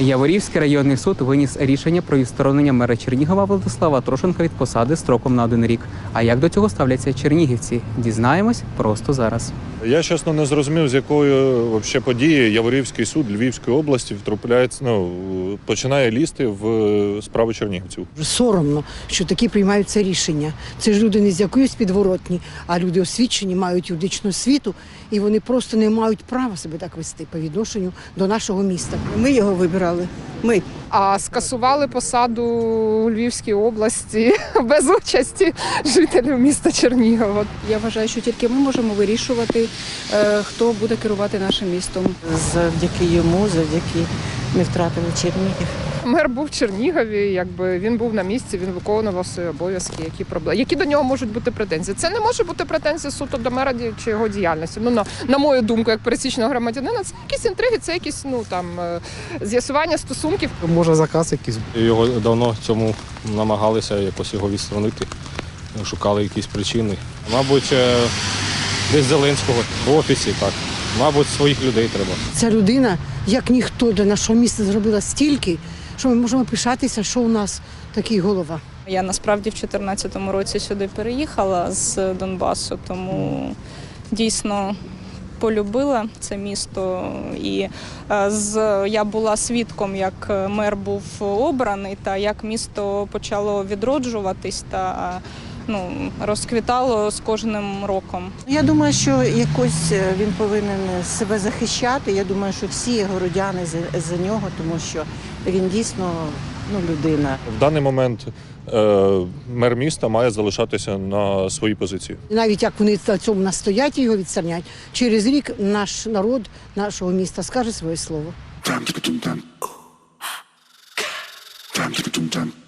Яворівський районний суд виніс рішення про відсторонення мера Чернігова Владислава Трошенка від посади строком на один рік. А як до цього ставляться чернігівці? Дізнаємось просто зараз. Я чесно не зрозумів, з якої вообще події Яворівський суд Львівської області втрапляється, ну починає лізти в е, справи чернігівців. Соромно, що такі приймаються рішення. Це ж люди не з якоїсь підворотні, а люди освічені, мають юридичну освіту, і вони просто не мають права себе так вести по відношенню до нашого міста. Ми його вибирали. Ми а скасували посаду у Львівській області без участі жителів міста Чернігова. Я вважаю, що тільки ми можемо вирішувати, е, хто буде керувати нашим містом. Завдяки йому, завдяки ми втратили Чернігів. Мер був в Чернігові, якби він був на місці, він виконував свої обов'язки. Які проблеми, які до нього можуть бути претензії? Це не може бути претензії суто до мера чи його діяльності. Ну на, на мою думку, як пересічного громадянина, це якісь інтриги, це якісь ну там е, з'ясування стосунків. Може заказ якийсь. Його давно цьому намагалися якось його відсторонити, шукали якісь причини. Мабуть, е, десь Зеленського в офісі, так. Мабуть, своїх людей треба. ця людина, як ніхто для нашого міста зробила стільки, що ми можемо пишатися, що у нас такий голова. Я насправді в 2014 році сюди переїхала з Донбасу, тому дійсно полюбила це місто. І е, з я була свідком, як мер був обраний, та як місто почало відроджуватись та ну, розквітало з кожним роком. Я думаю, що якось е, він повинен себе захищати. Я думаю, що всі городяни за, за нього, тому що він дійсно ну, людина. В даний момент е, мер міста має залишатися на своїй позиції. Навіть як вони на цьому настоять і його відстернять, через рік наш народ нашого міста скаже своє слово. Dum